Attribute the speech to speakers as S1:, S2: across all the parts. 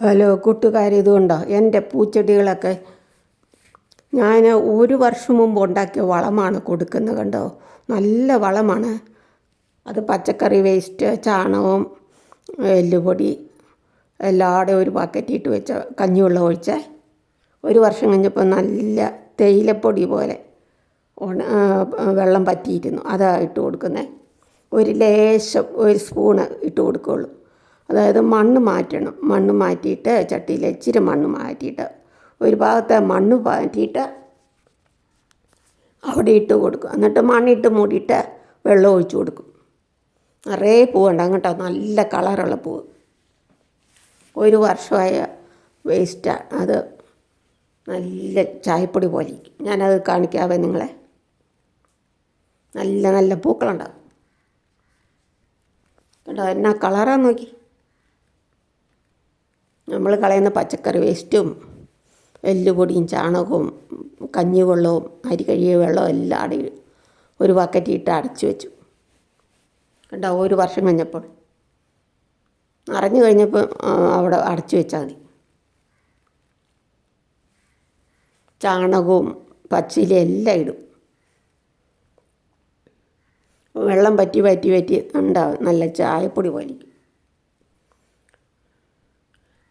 S1: Hello കൂട്ടുകാർ ഇതുകൊണ്ടോ? എന്റെ പൂച്ചെടികളൊക്കെ ഞാൻ ഒരു വർഷം മുമ്പ് ഉണ്ടാക്കിയ വളമാണ് കൊടുക്കുന്നത് കണ്ടോ? നല്ല വളമാണ്. അത് പച്ചക്കറി വേസ്റ്റ് ചാണകവും എല്ലുപൊടി എല്ലാടെ ഒരു പാക്കറ്റ് ഇട്ട് വെച്ച കഞ്ഞിവെള്ളം ഒഴിച്ച് ഒരു വർഷം കഴിഞ്ഞപ്പോൾ നല്ല തേയിലപ്പൊടി പോലെ വെള്ളം പറ്റിയിരുന്നു. അതാണ് ഇട്ട് കൊടുക്കുന്നത് ഒരു ലേശം ഒരു സ്പൂണ് ഇട്ട് കൊടുക്കുകയുള്ളൂ അതായത് മണ്ണ് മാറ്റണം. മണ്ണ് മാറ്റിയിട്ട് ചട്ടിയിൽ ഇച്ചിരി മണ്ണ് മാറ്റിയിട്ട് ഒരു ഭാഗത്തെ മണ്ണ് മാറ്റിയിട്ട് അവിടെ ഇട്ട് കൊടുക്കും. എന്നിട്ട് മണ്ണിട്ട് മൂടിയിട്ട് വെള്ളം ഒഴിച്ചു കൊടുക്കും. നിറയെ പൂവുണ്ടാകും കേട്ടോ നല്ല കളറുള്ള പൂവ് ഒരു വർഷമായ വേസ്റ്റാണ് അത് നല്ല ചായപ്പൊടി പോലെ ഞാനത് കാണിക്കാവേ നിങ്ങളെ. നല്ല നല്ല പൂക്കളുണ്ടാകും കേട്ടോ എന്നാ കളറാന്ന് നോക്കി. നമ്മൾ കളയുന്ന പച്ചക്കറി വേസ്റ്റും എല്ലുപൊടിയും ചാണകവും കഞ്ഞിവെള്ളവും അരി കഴുകിയ വെള്ളവും എല്ലാം അടി ഒരു ബക്കറ്റ് ഇട്ട് അടച്ചു വെച്ചു. കണ്ടോ? ഒരു വർഷം കഴിഞ്ഞപ്പോൾ. അറിഞ്ഞു കഴിഞ്ഞപ്പോൾ അവിടെ അടച്ചു വെച്ചാൽ മതി. ചാണകവും പച്ചിലയും എല്ലാം ഇടും. വെള്ളം പറ്റി പറ്റി പറ്റി ഉണ്ടാവും നല്ല ചായപ്പൊടി പോലിരിക്കും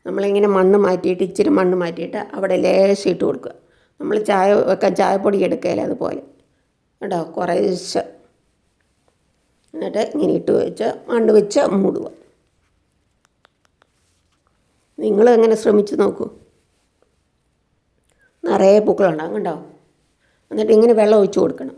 S1: നമ്മളിങ്ങനെ മണ്ണ് മാറ്റിയിട്ട് ഇച്ചിരി മണ്ണ് മാറ്റിയിട്ട് അവിടെ ലേശം ഇട്ട് കൊടുക്കുക. നമ്മൾ ചായ വെക്കാൻ ചായപ്പൊടി എടുക്കുകയില്ല അതുപോലെ. കേട്ടോ കുറേശ്ശെ. എന്നിട്ട് ഇങ്ങനെ ഇട്ട് വെച്ച് മണ്ണ് വെച്ച് മൂടുക. നിങ്ങൾ എങ്ങനെ ശ്രമിച്ച് നോക്കൂ. നിറയെ പൂക്കളുണ്ടാകും കണ്ടോ? എന്നിട്ട് ഇങ്ങനെ വെള്ളം ഒഴിച്ച് കൊടുക്കണം.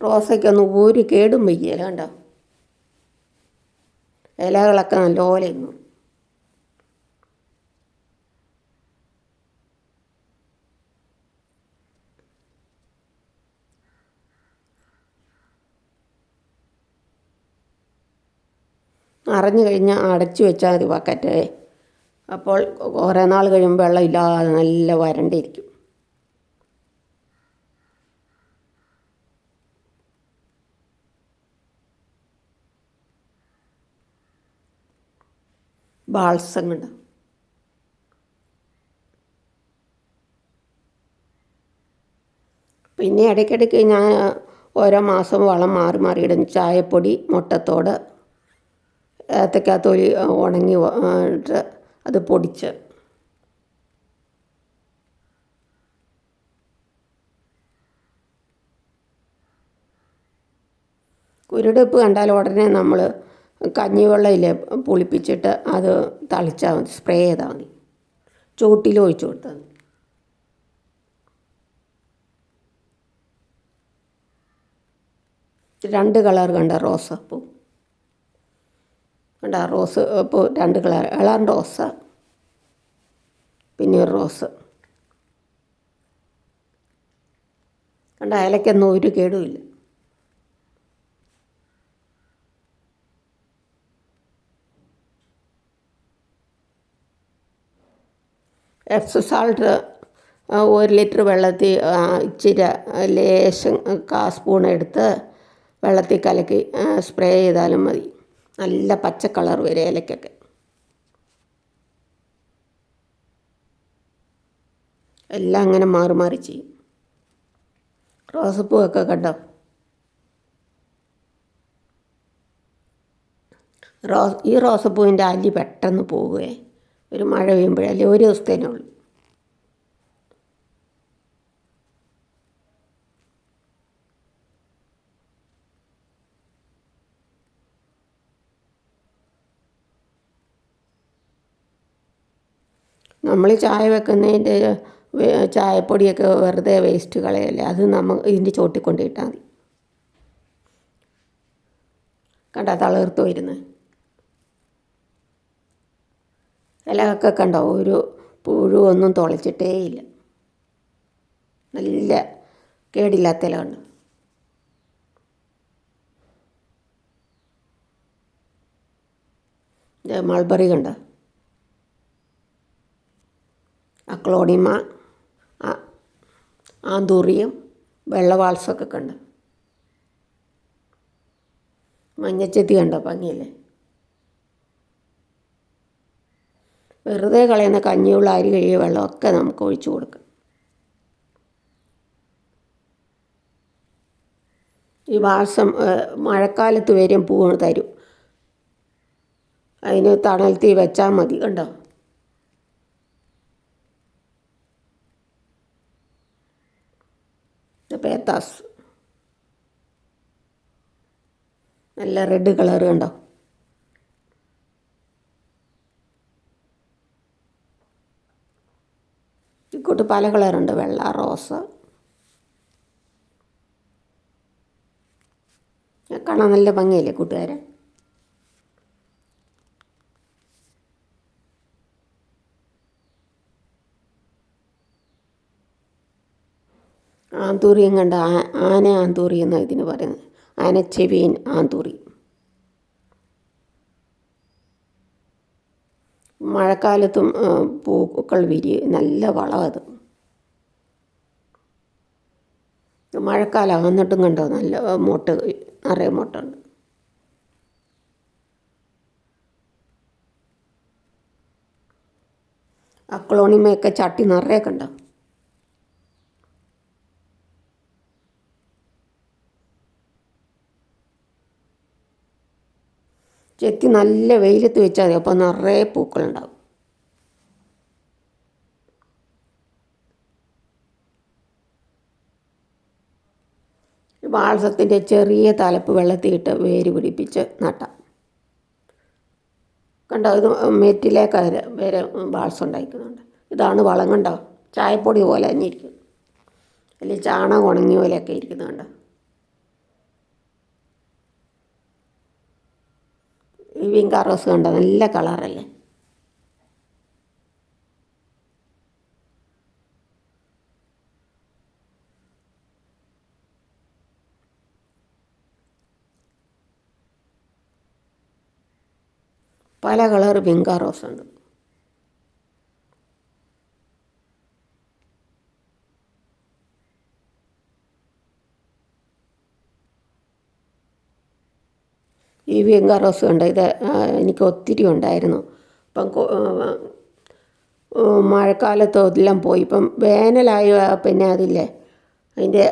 S1: റോസയ്ക്കൊന്നും ഒരു കേടും വയ്യല്ല കണ്ടോ? ഇലകളൊക്കെ നല്ലപോലെ ഇന്നു അറിഞ്ഞു കഴിഞ്ഞാൽ അടച്ചു വെച്ചാൽ മതി ബക്കറ്റ് അപ്പോൾ കുറേ നാൾ കഴിയുമ്പോൾ വെള്ളം ഇല്ലാതെ നല്ല വരണ്ടിരിക്കും. ബാൾസം പിന്നെ ഇടയ്ക്കിടയ്ക്ക് ഞാൻ ഓരോ മാസം വളം മാറി മാറി ഇടും. ചായപ്പൊടി മുട്ടത്തോട് ഏത്തക്കാത്തൊലി ഉണങ്ങി അത് പൊടിച്ച്. കുരുടെപ്പ് കണ്ടാൽ ഉടനെ നമ്മൾ കഞ്ഞിവെള്ളം ഇല്ലേ പുളിപ്പിച്ചിട്ട് അത് തളിച്ചാൽ മതി. സ്പ്രേ ചെയ്താൽ മതി. ചൂട്ടിൽ ഒഴിച്ചു കൊടുത്താൽ മതി. രണ്ട് കളർ കണ്ട റോസാപ്പൂ കണ്ട റോസ് ഇപ്പോൾ രണ്ട് കളർ. ഇളം റോസ്. പിന്നെ ഒരു റോസ്. കണ്ട അയലക്കൊന്നും ഒരു കേടുമില്ല എപ്സ് സാൾട്ട് ഒരു ലിറ്റർ വെള്ളത്തിൽ ഇച്ചിരി ലേശം കാ സ്പൂൺ എടുത്ത് വെള്ളത്തിൽ കലക്കി സ്പ്രേ ചെയ്താലും മതി. നല്ല പച്ച കളർ വരും ഏലക്കൊക്കെ. എല്ലാം അങ്ങനെ മാറി മാറി ചെയ്യും. റോസപ്പൂവൊക്കെ കണ്ടോ? റോസ് ഈ റോസപ്പൂവിന്റെ അല്ലി പെട്ടെന്ന് പോകുകയെ ഒരു മഴ പെയ്യുമ്പോഴല്ലേ ഒരു ദിവസത്തേനേ ഉള്ളൂ. നമ്മൾ ചായ വെക്കുന്നതിന്റെ ചായപ്പൊടിയൊക്കെ വെറുതെ വേസ്റ്റ് കളയല്ലേ? അത് നമ്മൾ ഇതിന്റെ ചോട്ടിൽ കൊണ്ടിട്ടാൽ മതി. കണ്ട തളർത്ത് വരുന്നത് ഇലയൊക്കെ കണ്ടോ? ഒരു പുഴുവൊന്നും തുളച്ചിട്ടേ ഇല്ല. നല്ല കേടില്ലാത്ത ഇല കണ്ടോ? മൾബറി കണ്ടോ? അക്ലോണിമ ആന്തൂറിയും വെള്ളവാൾസൊക്കെ കണ്ട്? മഞ്ഞച്ചെത്തി കണ്ടോ? ഭംഗിയല്ലേ? വെറുതെ കളയുന്ന കഞ്ഞിയുള്ള അരി കഴിയ വെള്ളമൊക്കെ നമുക്ക് ഒഴിച്ചു കൊടുക്കാം. ഈ വാസം മഴക്കാലത്ത് വരും പൂവ് തരും. അതിന് തണൽ തീ വെച്ചാൽ മതി കണ്ടോ? പേത്താസ്. നല്ല റെഡ് കളർ കണ്ടോ? പല കളറുണ്ട്. വെള്ള റോസ്. കാണാൻ നല്ല ഭംഗിയല്ലേ കൂട്ടുകാരെ? ആന്തൂറിയും കണ്ട ആന ആന്തൂറി എന്നാണ് ഇതിന് പറയുന്നത്. ആനച്ചെവിയൻ ആന്തൂറി. മഴക്കാലത്തും പൂക്കൾ വിരി നല്ല വളം മഴക്കാലം എന്നിട്ടും കണ്ടോ? നല്ല മുട്ട നിറയെ മുട്ടുണ്ട്. അക്ലോണിമയൊക്കെ ചട്ടി നിറയെ കണ്ടോ? ചെത്തി നല്ല വെയിലത്ത് വെച്ചാൽ മതി. അപ്പോൾ നിറയെ പൂക്കളുണ്ടാവും. വാൾസത്തിന്റെ ചെറിയ തലപ്പ് വെള്ളത്തിയിട്ട് വേര് പിടിപ്പിച്ച് നട്ടാം. കണ്ടോ? ഇത് മെറ്റിലേക്ക് വരെ വാൾസ് ഉണ്ടായിരിക്കുന്നുണ്ട് ഇതാണ് വളം കണ്ടോ? ചായപ്പൊടി പോലെ തന്നെ ഇരിക്കും അല്ലെങ്കിൽ ചാണകം ഉണങ്ങിയ പോലെയൊക്കെ ഇരിക്കുന്നുണ്ട്. ഈ വിങ്കാ റോസ് കണ്ടോ? നല്ല കളറല്ലേ? പല കളർ വിങ്കാ റോസ് ഉണ്ട്. ഈ വിങ്കാ റോസ് ഉണ്ട് ഇത് എനിക്ക് ഒത്തിരി ഉണ്ടായിരുന്നു. ഇപ്പം മഴക്കാലത്ത് എല്ലാം പോയി. ഇപ്പം വേനലായ പിന്നെ അതില്ലേ? അതിന്റെ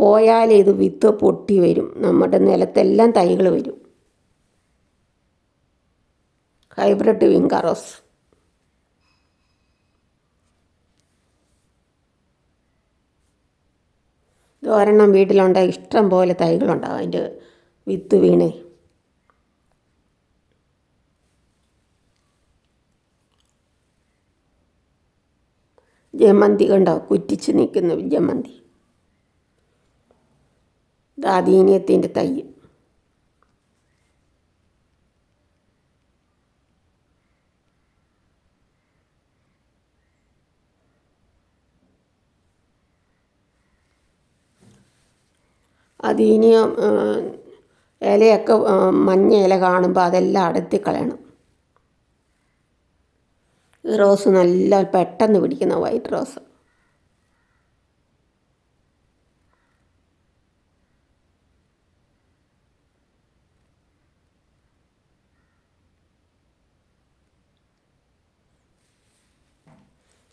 S1: പോയാൽ ഇത് വിത്ത് പൊട്ടി വരും. നമ്മുടെ നിലത്തെല്ലാം തൈകൾ വരും. ഹൈബ്രിഡ് വിങ്കാറോസ് ഇത് ഒരെണ്ണം വീട്ടിലുണ്ടായി ഇഷ്ടം പോലെ തൈകളുണ്ടാവും. അതിന്റെ വിത്ത് വീണേ. ജമന്തി കണ്ടോ? കുറ്റിച്ച് നിൽക്കുന്ന ജമന്തി. ദാദീനീയത്തിന്റെ തൈ. അതീനിയം ഇലയൊക്കെ മഞ്ഞ ഇല കാണുമ്പോൾ അതെല്ലാം അടുത്തി കളയണം. ഈ റോസ് നല്ല പെട്ടെന്ന് പിടിക്കുന്ന വൈറ്റ് റോസ്.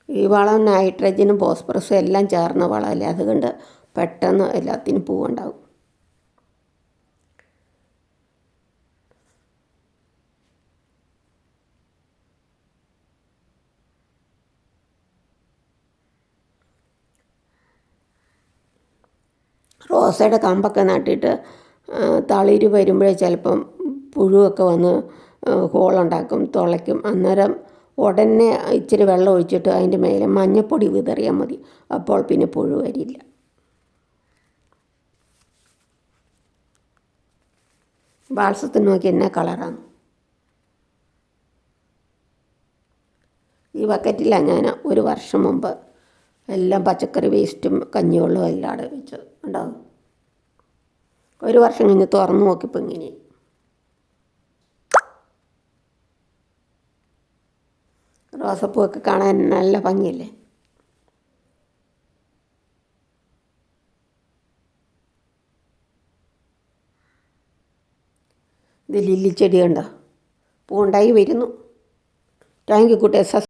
S1: ഈ വളം നൈട്രജനും ഫോസ്ഫറസും എല്ലാം ചേർന്ന വളമല്ലേ? അതുകൊണ്ട് പെട്ടെന്ന് എല്ലാത്തിനും പൂവുണ്ടാവും. റോസയുടെ കമ്പൊക്കെ നട്ടിട്ട് തളിര് വരുമ്പോഴേ ചിലപ്പം പുഴുവൊക്കെ വന്ന് ഹോളുണ്ടാക്കും തുളയ്ക്കും. അന്നേരം ഉടനെ ഇച്ചിരി വെള്ളം ഒഴിച്ചിട്ട് അതിന്റെ മേലെ മഞ്ഞപ്പൊടി വിതറിയാൽ മതി. അപ്പോൾ പിന്നെ പുഴു വരില്ല. ബാൾസത്തിന് നോക്കി എന്നാ കളറാണ്. ഈ ബക്കറ്റിലാണ് ഞാൻ ഒരു വർഷം മുമ്പ് എല്ലാം പച്ചക്കറി വേസ്റ്റും കഞ്ഞിവെള്ളവും എല്ലാം അവിടെ വെച്ചത് ഉണ്ടാവും ഒരു വർഷം കഴിഞ്ഞ് തുറന്നു നോക്കിയപ്പോൾ ഇങ്ങനെ. റോസപ്പൂവൊക്കെ കാണാൻ നല്ല ഭംഗിയല്ലേ? ഇത് ലില്ലി ചെടി കണ്ടോ? പൂണ്ടായി വരുന്നു. താങ്ക് യു കുട്ടിയെ. സസ്